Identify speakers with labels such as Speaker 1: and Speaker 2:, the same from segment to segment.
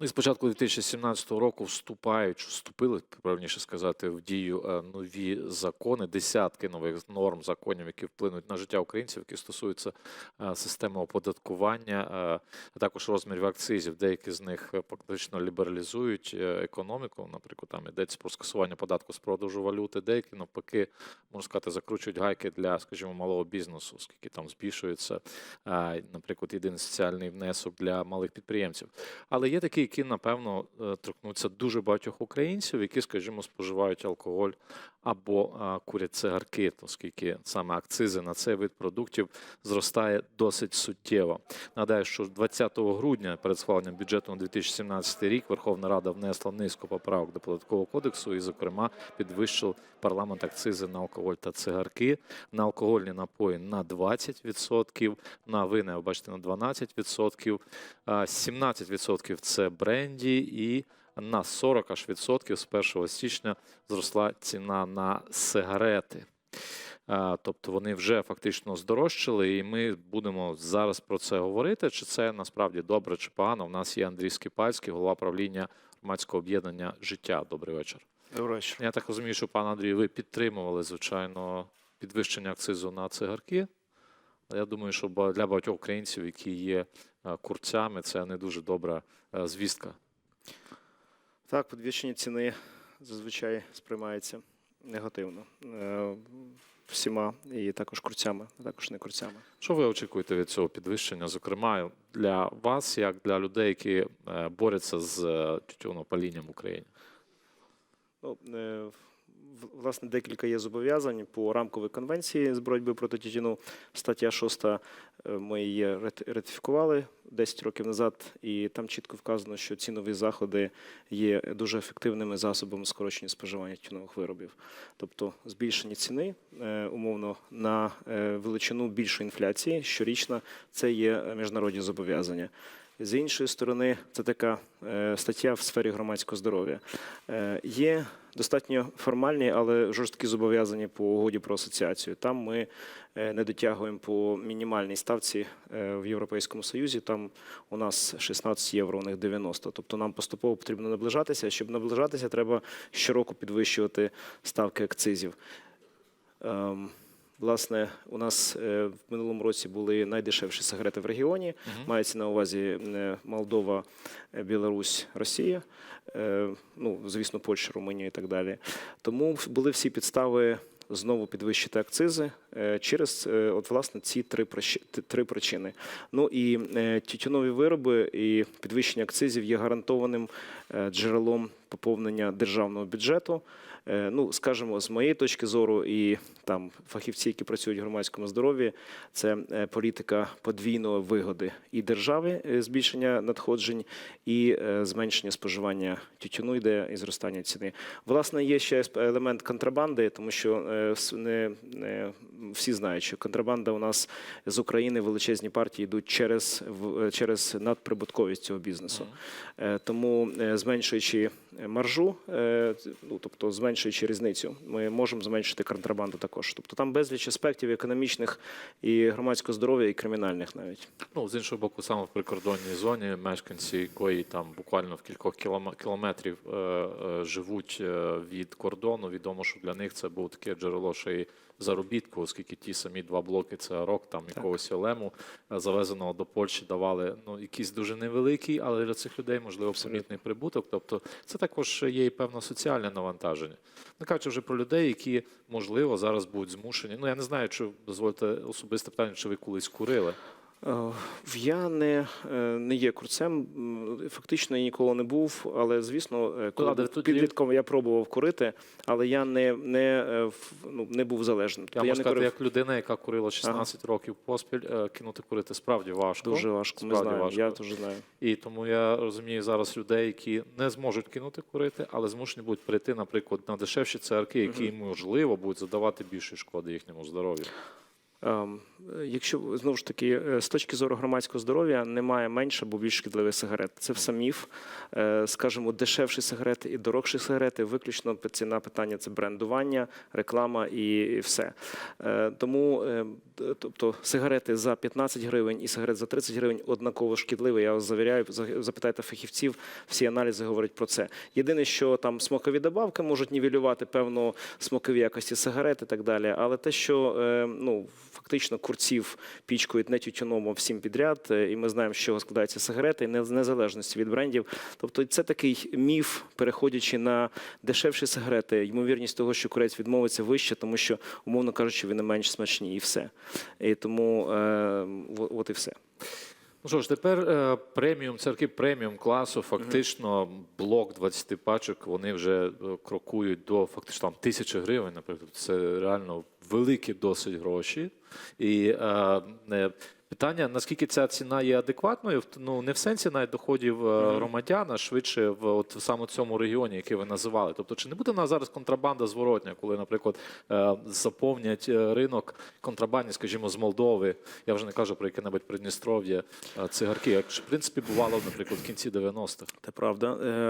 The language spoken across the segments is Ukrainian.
Speaker 1: Ну і з початку 2017 року вступають, вступили, правильніше сказати, в дію е, нові закони, десятки нових норм, законів, які вплинуть на життя українців, які стосуються е, системи оподаткування, е, а також розмірів акцизів. Деякі з них фактично лібералізують економіку. Наприклад, там йдеться про скасування податку з продажу валюти. Деякі навпаки, можна сказати, закручують гайки для, скажімо, малого бізнесу, оскільки там збільшується, наприклад, єдиний соціальний внесок для малих підприємців. Але є такі, які напевно е, торкнуться дуже багатьох українців, які, скажімо, споживають алкоголь або курять цигарки, оскільки саме акцизи на цей вид продуктів зростає досить суттєво. Нагадаю, що 20 грудня перед схваленням бюджету на 2017 рік Верховна Рада внесла низку поправок до податкового кодексу і, зокрема, підвищив парламент акцизи на алкоголь та цигарки, на алкогольні напої на 20%, на вини, ви бачите, на 12%, а, 17% це бренді і на 40 аж відсотків з 1 січня зросла ціна на сигарети. Тобто вони вже фактично здорожчали, і ми будемо зараз про це говорити. Чи це насправді добре чи погано? У нас є Андрій Скіпальський, голова правління громадського об'єднання Життя. Добрий вечір.
Speaker 2: Добрий вечір.
Speaker 1: Я так розумію, що пан Андрій, ви підтримували звичайно підвищення акцизу на цигарки. Я думаю, що для багатьох українців, які є курцями, це не дуже добра звістка.
Speaker 2: Так, підвищення ціни зазвичай сприймається негативно е, всіма і також курцями, а також не курцями.
Speaker 1: Що ви очікуєте від цього підвищення? Зокрема, для вас, як для людей, які е, борються з е, тютюнопалінням в Україні?
Speaker 2: Ну, власне, декілька є зобов'язань по рамковій конвенції з боротьби проти тютюну. Стаття 6 е, ми її рати- ратифікували 10 років назад, і там чітко вказано, що ці нові заходи є дуже ефективними засобами скорочення споживання тютюнових виробів. Тобто збільшення ціни е, умовно на е, величину більшої інфляції щорічно це є міжнародні зобов'язання. З іншої сторони, це така стаття в сфері громадського здоров'я. Є достатньо формальні, але жорсткі зобов'язання по угоді про асоціацію. Там ми е, не дотягуємо по мінімальній ставці е, в Європейському Союзі. Там у нас 16 євро, у них 90. Тобто нам поступово потрібно наближатися. Щоб наближатися, треба щороку підвищувати ставки акцизів. Власне, у нас е, в минулому році були найдешевші сигарети в регіоні. Мається на увазі е, Молдова, е, Білорусь, Росія, ну, звісно, Польща, Румунія і так далі. Тому були всі підстави знову підвищити акцизи через от, власне, ці три, три причини. Ну і тютюнові вироби і підвищення акцизів є гарантованим джерелом поповнення державного бюджету. Е, Ну, скажімо, з моєї точки зору, і там фахівці, які працюють в громадському здоров'ї, це е, політика подвійної вигоди і держави, е, збільшення надходжень, і зменшення споживання тютюну йде і зростання ціни. Власне, є ще елемент контрабанди, тому що не, не всі знають, що контрабанда у нас з України величезні партії йдуть через, через надприбутковість цього бізнесу. Тому зменшуючи маржу, ну тобто зменшуючи різницю, ми можемо зменшити контрабанду також. Тобто там безліч аспектів економічних і громадського здоров'я, і кримінальних навіть.
Speaker 1: Ну, з іншого боку, саме в прикордонній зоні мешканці якої там буквально в кількох кіломе- кілометрів е, е, живуть е, від кордону. Відомо, що для них це було таке джерело ще й заробітку, оскільки ті самі два блоки це рок там якогось елему е, завезеного до Польщі давали ну якийсь дуже невеликий, але для цих людей можливо помітний прибуток. Тобто це також є і певне соціальне навантаження. Не кажучи вже про людей, які можливо зараз будуть змушені. Ну я не знаю, чи дозвольте особисте питання, чи ви колись курили.
Speaker 2: Е, Я не, е, не є курцем, фактично я ніколи не був, але звісно, е, коли
Speaker 1: але
Speaker 2: був підлітком я пробував курити, але я не, не, ну, не був залежним.
Speaker 1: Я
Speaker 2: Тобто
Speaker 1: можу
Speaker 2: не
Speaker 1: сказати,
Speaker 2: курив
Speaker 1: як людина, яка курила 16 років поспіль, кинути курити справді важко.
Speaker 2: дуже важко. Ми знаємо,
Speaker 1: важко.
Speaker 2: я теж знаю.
Speaker 1: І тому я розумію зараз людей, які не зможуть кинути курити, але змушені будуть перейти, наприклад, на дешевші цигарки, які можливо будуть задавати більше шкоди їхньому здоров'ю.
Speaker 2: Ем, Якщо знову ж таки е, з точки зору громадського здоров'я немає менше або більш шкідливих сигарет. Це все міф. Е, Скажімо, дешевші сигарети і дорогші сигарети. Виключно ціна питання це брендування, реклама і все. Е, Тому, тобто, сигарети за 15 гривень і сигарет за 30 гривень однаково шкідливі. Я вас завіряю, за- запитайте фахівців. Всі аналізи говорять про це. Єдине, що там смакові добавки можуть нівелювати певну смакові якості сигарет і так далі. Але те, що ну фактично курців пічкають не тютюном, всім підряд, е, і ми знаємо, з чого складаються сигарети, незалежності від брендів. Тобто, це такий міф, переходячи на дешевші сигарети. Ймовірність того, що курець відмовиться вище, тому що, умовно кажучи, вони менш смачні, і все. І тому е, от і все.
Speaker 1: Ну що ж, тепер е, преміум, церкви преміум класу, фактично блок 20 пачок, вони вже е, крокують до фактично там тисячі гривень, наприклад. Це реально великі досить гроші. І е, е, питання, наскільки ця ціна є адекватною, ну не в сенсі навіть доходів е, громадян, а швидше в от саме цьому регіоні, який ви називали. Тобто, чи не буде в нас зараз контрабанда зворотня, коли, наприклад, е, заповнять е, ринок контрабандні, скажімо, з Молдови, я вже не кажу про яке-небудь Придністров'я, цигарки, як в принципі бувало, наприклад, в кінці 90-х.
Speaker 2: Це правда,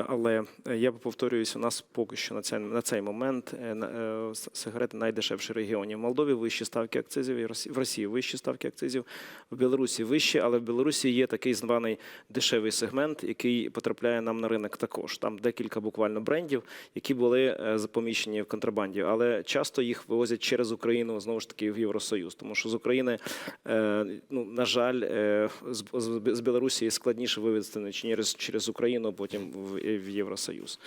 Speaker 2: але я повторююсь, у нас поки що на цей, на цей момент на- сигарети найдешевші регіоні. В Молдові вищі ставки акцизів, і в Росії вищі ставки акцизів, в Білорусі вищі, але в Білорусі є такий званий дешевий сегмент, який потрапляє нам на ринок також. Там декілька буквально брендів, які були е, запоміщені в контрабанді, але часто їх вивозять через Україну знову ж таки в Євросоюз, тому що з України, е, ну на жаль, е, з, Білорусі складніше вивезти через, через Україну, потім в Євросоюз.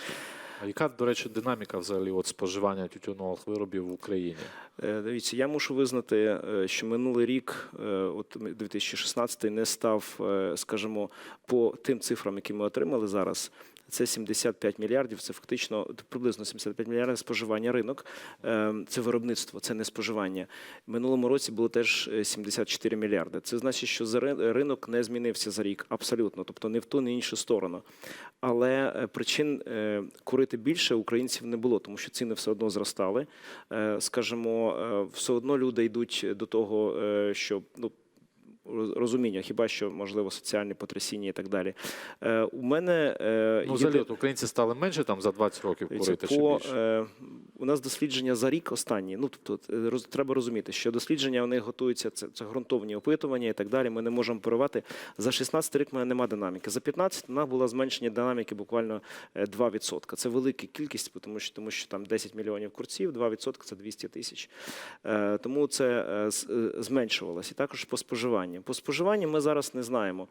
Speaker 1: А яка, до речі, динаміка взагалі от споживання тютюнових виробів в Україні?
Speaker 2: Е, Дивіться, я мушу визнати, е, що минулий рік, е, от 2016, не став, скажімо, по тим цифрам, які ми отримали зараз. Це 75 мільярдів, це фактично приблизно 75 мільярдів споживання ринок. Е, Це виробництво, це не споживання. Минулому році було теж е, 74 мільярди. Це значить, що ринок не змінився за рік абсолютно, тобто не в ту, не іншу сторону. Але е, причин е, курити більше українців не було, тому що ціни все одно зростали. Е, Скажімо, е, все одно люди йдуть до того, е, що ну. Роз- Розуміння, хіба що можливо соціальні потрясіння і так далі. Е, у мене е,
Speaker 1: Ну, от українці стали менше там за 20 років курити чи
Speaker 2: по,
Speaker 1: більше?
Speaker 2: е, у нас дослідження за рік останні. Ну тобто, е, роз, треба розуміти, що дослідження вони готуються. Це, це ґрунтовні опитування і так далі. Ми не можемо поривати. За 16 рік в мене немає динаміки. За 15 у нас було зменшення динаміки буквально е, 2%. Це велика кількість, тому що тому що там 10 мільйонів курців, 2% – це 200 тисяч. Е, Тому це е, е, зменшувалося. І також по споживанню. По споживанню ми зараз не знаємо.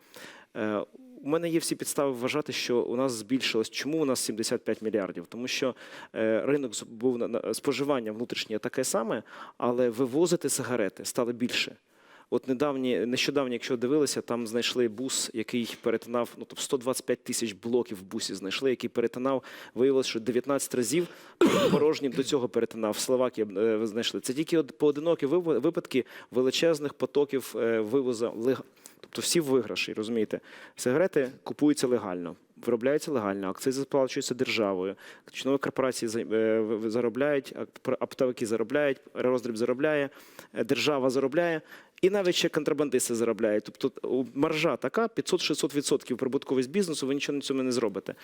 Speaker 2: Е, У мене є всі підстави вважати, що у нас збільшилось. Чому у нас 75 мільярдів? Тому що е, ринок був на споживання внутрішнє таке саме, але вивозити сигарети стало більше. От недавні, нещодавно, якщо дивилися, там знайшли бус, який перетинав ну тобто 125 тисяч блоків в бусі знайшли, який перетинав. Виявилося, що 19 разів порожнім до цього перетинав. В Словакії е, знайшли. Це тільки поодинокі випадки величезних потоків е, вивозу Тобто всі виграші, розумієте? Сигарети купуються легально, виробляються легально, акцизи сплачуються державою, чинові корпорації е, заробляють, ап- оптовики заробляють, роздріб заробляє, держава заробляє. І навіть ще контрабандисти заробляють. Тобто маржа така 500-600% прибутковість бізнесу, ви нічого на цьому не зробите.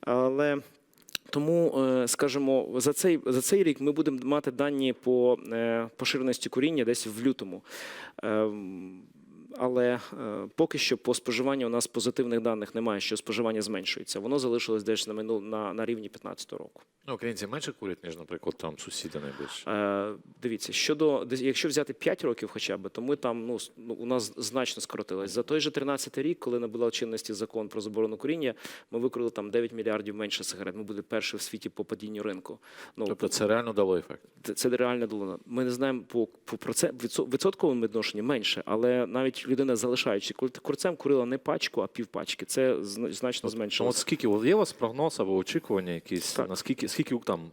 Speaker 2: Але тому, е, скажімо, за цей, за цей рік ми будемо мати дані по е, поширеності куріння десь в лютому. Але е, поки що по споживанню у нас позитивних даних немає, що споживання зменшується. Воно залишилось десь на минул на, на рівні 2015 року.
Speaker 1: Ну, українці менше курять, ніж, наприклад, там сусіди найближчі.
Speaker 2: Е, дивіться, щодо якщо взяти 5 років, хоча б, то ми там ну, ну у нас значно скоротилось. За той же 13 рік, коли набула чинності закон про заборону куріння, ми викрили там 9 мільярдів менше сигарет. Ми були перші в світі по падінню ринку. Ну
Speaker 1: Тобто це реально дало ефект.
Speaker 2: це, це реально дало. Ми не знаємо по, по проце- відсо- відсотковому відношенні менше, але навіть людина, залишаючи кур- курцем, курила не пачку, а півпачки. Це значно
Speaker 1: зменшилося. от скільки є у вас прогноз або очікування якісь,
Speaker 2: Так.
Speaker 1: наскільки скільки там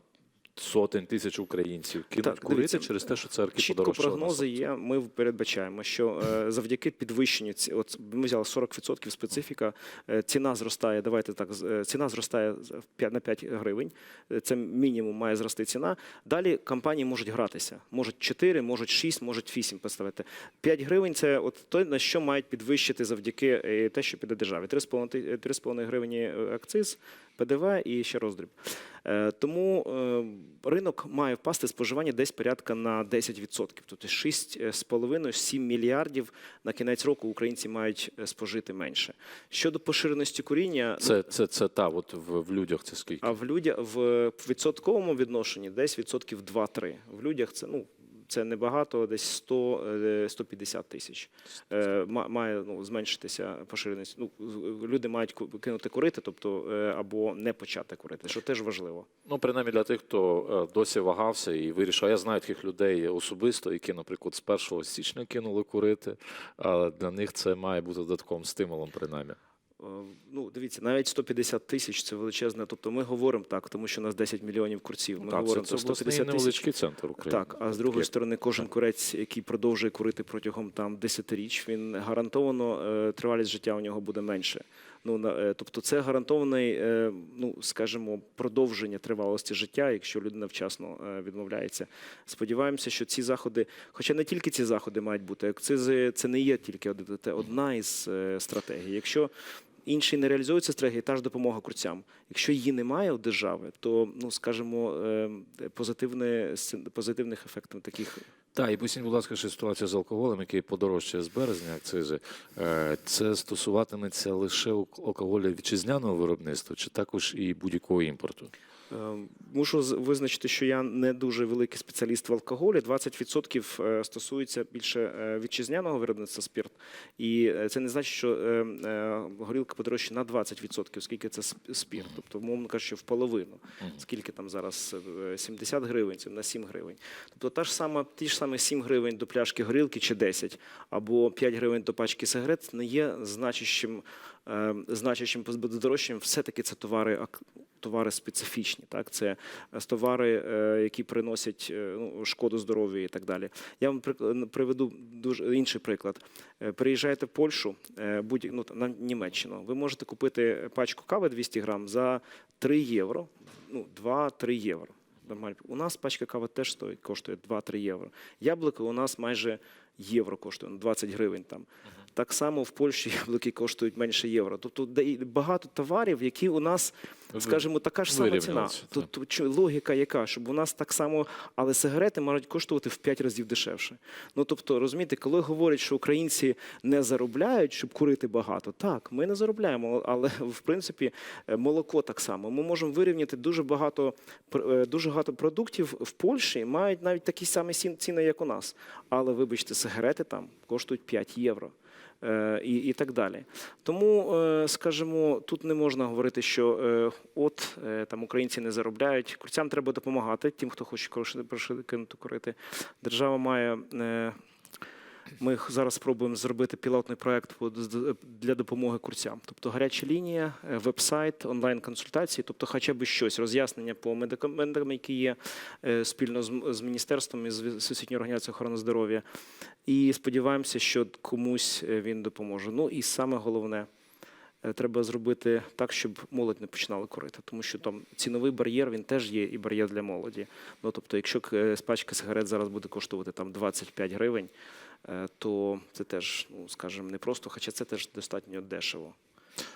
Speaker 1: сотень тисяч українців кинуть
Speaker 2: Так,
Speaker 1: курити
Speaker 2: дивіться,
Speaker 1: через те, що цигарки
Speaker 2: Чітко
Speaker 1: подорожчали.
Speaker 2: прогнози є. Ми передбачаємо, що е, завдяки підвищенню ці, от ми взяли 40% специфіка. е, ціна зростає. Давайте так, е, ціна зростає на 5 гривень. Е, Це мінімум має зрости ціна. Далі компанії можуть гратися. Можуть 4, можуть 6, можуть 8 поставити. 5 гривень це от те, на що мають підвищити завдяки е, те, що піде державі. 3,5 ти- е, 3,5 гривні акциз, ПДВ і ще роздріб. Е, Тому е, ринок має впасти споживання десь порядка на 10%. Тобто 6,5-7 мільярдів на кінець року українці мають е, спожити менше. Щодо поширеності куріння,
Speaker 1: Це, це, це та, от в, в людях це скільки?
Speaker 2: а в людях в відсотковому відношенні десь відсотків 2-3. В людях це ну. Це небагато, десь 100, е, 150 тисяч. Е, ма- Має ну, зменшитися поширеність. Ну, люди мають кинути курити, тобто е, або не почати курити, що теж важливо.
Speaker 1: Ну, принаймні для тих, хто е, досі вагався і вирішив. Я знаю таких людей особисто, які, наприклад, з 1 січня кинули курити. А для них це має бути додатковим стимулом, принаймні.
Speaker 2: Е, Ну, дивіться, навіть 150 тисяч це величезне. Тобто ми говоримо так, тому що у нас 10 мільйонів курців. Ми
Speaker 1: Ну, так,
Speaker 2: говоримо
Speaker 1: це обласний
Speaker 2: 150 тисяч.
Speaker 1: центр України.
Speaker 2: Так, а з другої сторони, кожен курець, який продовжує курити протягом там 10 річ, він гарантовано е, тривалість життя у нього буде менше. Ну на е, тобто, це гарантований, ну скажімо, продовження тривалості життя, якщо людина вчасно відмовляється. Сподіваємося, що ці заходи, хоча не тільки ці заходи мають бути, акцизи це не є тільки одна із стратегій. Якщо Інші не реалізується стратегії, та ж допомога курцям. Якщо її немає у держави, то ну скажімо, е, позитивне позитивних ефектів таких
Speaker 1: Так, і поясніть, будь ласка, що ситуація з алкоголем, який подорожчає з березня акцизи, е, це стосуватиметься лише алкоголя вітчизняного виробництва, чи також і будь-якого імпорту?
Speaker 2: Е, Мушу визначити, що я не дуже великий спеціаліст в алкоголі. 20% е, стосується більше е, вітчизняного виробництва спирт. І е, це не значить, що е, е, горілка подорожчає на 20%, оскільки це сп- спирт. Тобто, умовно кажучи, в половину. Скільки там зараз е, 70 гривень, це на 7 гривень. Тобто та ж сама, ті ж саме 7 гривень до пляшки горілки чи 10, або 5 гривень до пачки сигарет не є значущим, значущим дорожчим. Все-таки це товари товари специфічні. Так, це е, товари, е, які приносять е, ну, шкоду здоров'ю і так далі. Я вам приведу дуже інший приклад. Приїжджаєте в Польщу, будь ну, на Німеччину. Ви можете купити пачку кави 200 грам за 3 євро, ну 2-3 євро. Нормально. У нас пачка кави теж стоїть, коштує 2-3 євро. Яблуко у нас майже євро коштує, ну, 20 гривень там. Так само в Польщі яблуки коштують менше євро. Тобто багато товарів, які у нас, скажімо, така ж сама ціна.
Speaker 1: Так.
Speaker 2: Тобто логіка яка, щоб у нас так само, але сигарети можуть коштувати в 5 разів дешевше. Ну тобто, розумієте, коли говорять, що українці не заробляють, щоб курити багато, так, ми не заробляємо, але в принципі е, молоко так само. Ми можемо вирівняти дуже багато е, дуже багато продуктів в Польщі мають навіть такі самі ціни, як у нас. Але вибачте, сигарети там коштують 5 євро. Е, І, і так далі. Тому, е, скажімо, тут не можна говорити, що е, от там українці не заробляють. Курцям треба допомагати, тим, хто хоче кинути курити. Держава має. Ми зараз спробуємо зробити пілотний проект для допомоги курцям. Тобто гаряча лінія, е, веб-сайт, онлайн-консультації, тобто хоча б щось, роз'яснення по медикаментам, які є е, спільно з, міністерством і з Ві- Всесвітньою організацією охорони здоров'я. І сподіваємося, що комусь е, він допоможе. Ну і саме головне. Треба зробити так, щоб молодь не починала курити, тому що там ціновий бар'єр він теж є і бар'єр для молоді. Ну тобто, якщо пачка сигарет зараз буде коштувати там 25 гривень, то це теж, ну скажімо, не просто, хоча це теж достатньо дешево.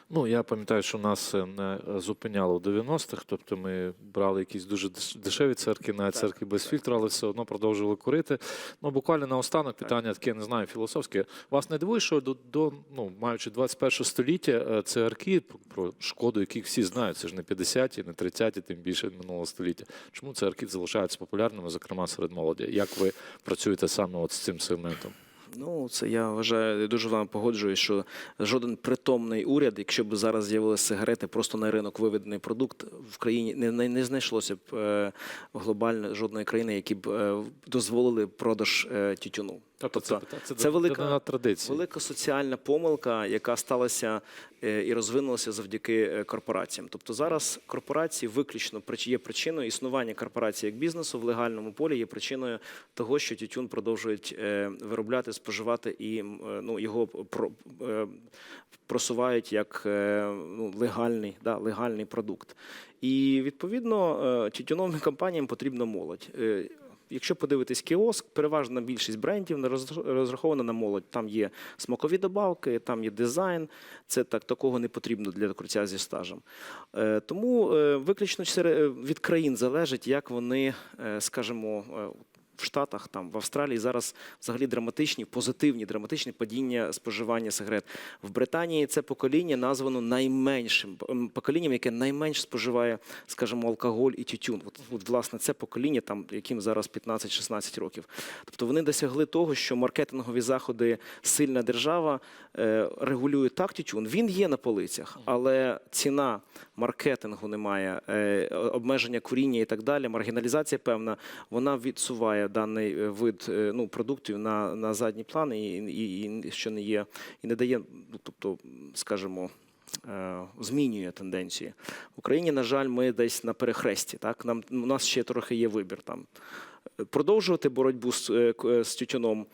Speaker 1: Ну, я пам'ятаю, що нас е, не зупиняло в 90-х, тобто ми брали якісь дуже дешеві церкви, навіть церкви без фільтру, але все одно продовжували курити. Ну, буквально наостанок питання таке, не знаю, філософське. Вас не дивує, що до, до ну, маючи 21 століття, е, цигарки, про- шкоду яких всі знають, це ж не 50-ті, не 30-ті, тим більше минулого століття. Чому цигарки залишаються популярними, зокрема серед молоді? Як ви працюєте саме от з цим сегментом?
Speaker 2: Ну, це я вважаю, дуже вам погоджуюсь, що жоден притомний уряд, якщо б зараз з'явилися сигарети, просто на ринок виведений продукт в країні не, не, не знайшлося б е, глобально жодної країни, які б е, дозволили продаж е, тютюну.
Speaker 1: Тобто це,
Speaker 2: Тобто
Speaker 1: це,
Speaker 2: це велика-
Speaker 1: на традиції.
Speaker 2: Велика соціальна помилка, яка сталася е, і розвинулася завдяки е, корпораціям. Тобто зараз корпорації виключно є причиною існування корпорації як бізнесу в легальному полі є причиною того, що тютюн продовжують е, виробляти, споживати і ну, його про, просувають як ну, легальний, да, легальний продукт. І відповідно тютюновим компаніям потрібна молодь. Е, Якщо подивитись кіоск, переважна більшість брендів розрахована на молодь. Там є смакові добавки, там є дизайн. Це так такого не потрібно для круття зі стажем. Е, тому е, виключно від країн залежить, як вони, е, скажімо, е, в Штатах, там в Австралії зараз взагалі драматичні, позитивні, драматичні падіння споживання сигарет. В Британії це покоління названо найменшим поколінням, яке найменш споживає, скажімо, алкоголь і тютюн. От, от власне це покоління, там яким зараз 15-16 років. Тобто вони досягли того, що маркетингові заходи сильна держава е, регулює так тютюн. Він є на полицях, але ціна маркетингу немає, е, обмеження куріння і так далі. Маргіналізація певна, вона відсуває даний е, вид е, ну, продуктів на, на задній план і, і, і що не є, і не дає, ну, тобто, скажімо. е, Змінює тенденції в Україні. На жаль, ми десь на перехресті. Так нам у нас ще трохи є вибір там продовжувати боротьбу з, з тютюном,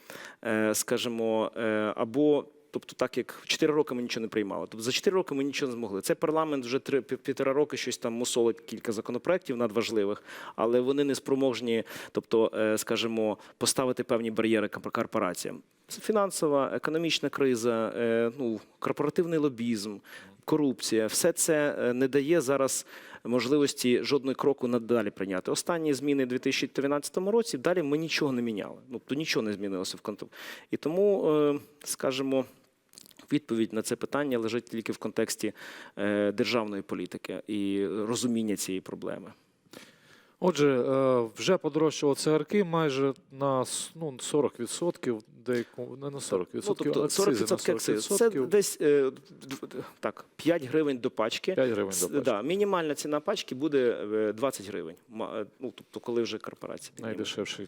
Speaker 2: скажімо, або. Тобто, так як 4 роки ми нічого не приймали. Тобто за 4 роки ми нічого не змогли. Цей парламент вже три, пів- півтора роки щось там мусолить кілька законопроєктів надважливих, але вони не спроможні, тобто, е, скажімо, поставити певні бар'єри кор- корпораціям. Фінансова, економічна криза, е, ну, корпоративний лобізм, корупція. Все це е, не дає зараз можливості жодної кроку надалі прийняти. Останні зміни у 2013 році далі ми нічого не міняли. Ну, то нічого не змінилося в контексті. І тому, скажімо, відповідь на це питання лежить тільки в контексті е, державної політики і розуміння цієї проблеми.
Speaker 1: Отже, е, вже подорожчало цигарки майже на ну, 40%, деяку, не на 40%,
Speaker 2: Ну, тобто 40%
Speaker 1: на
Speaker 2: акциз. Це
Speaker 1: 40%,
Speaker 2: десь е, так, 5 гривень до пачки.
Speaker 1: 5 гривень до пачки.
Speaker 2: Да, мінімальна ціна пачки буде е, 20 гривень. Ма- е, Ну, тобто, коли вже корпорація.
Speaker 1: Найдешевший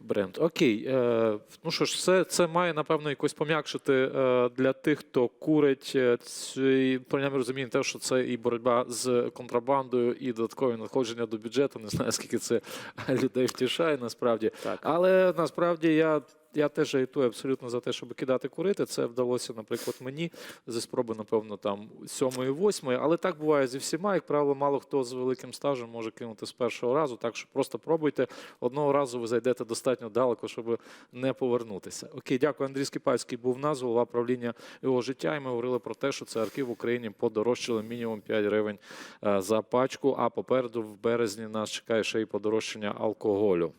Speaker 1: бренд. Окей. Е, ну що ж, це, це має, напевно, якось пом'якшити е, для тих, хто курить. е, Ці, принаймні розуміємо те, що це і боротьба з контрабандою, і додаткові надходження до бюджету. Не знаю, скільки це людей втішає насправді.
Speaker 2: Так.
Speaker 1: Але насправді я. Я теж агітую абсолютно за те, щоб кидати курити. Це вдалося, наприклад, мені зі спроби, напевно, там сьомої, восьмої. Але так буває зі всіма. Як правило, мало хто з великим стажем може кинути з першого разу. Так що просто пробуйте. Одного разу ви зайдете достатньо далеко, щоб не повернутися. Окей, дякую. Андрій Скіпальський був в нас, голова правління його життя. І ми говорили про те, що цигарки в Україні подорожчали мінімум 5 гривень е, за пачку. А попереду в березні нас чекає ще й подорожчання алкоголю.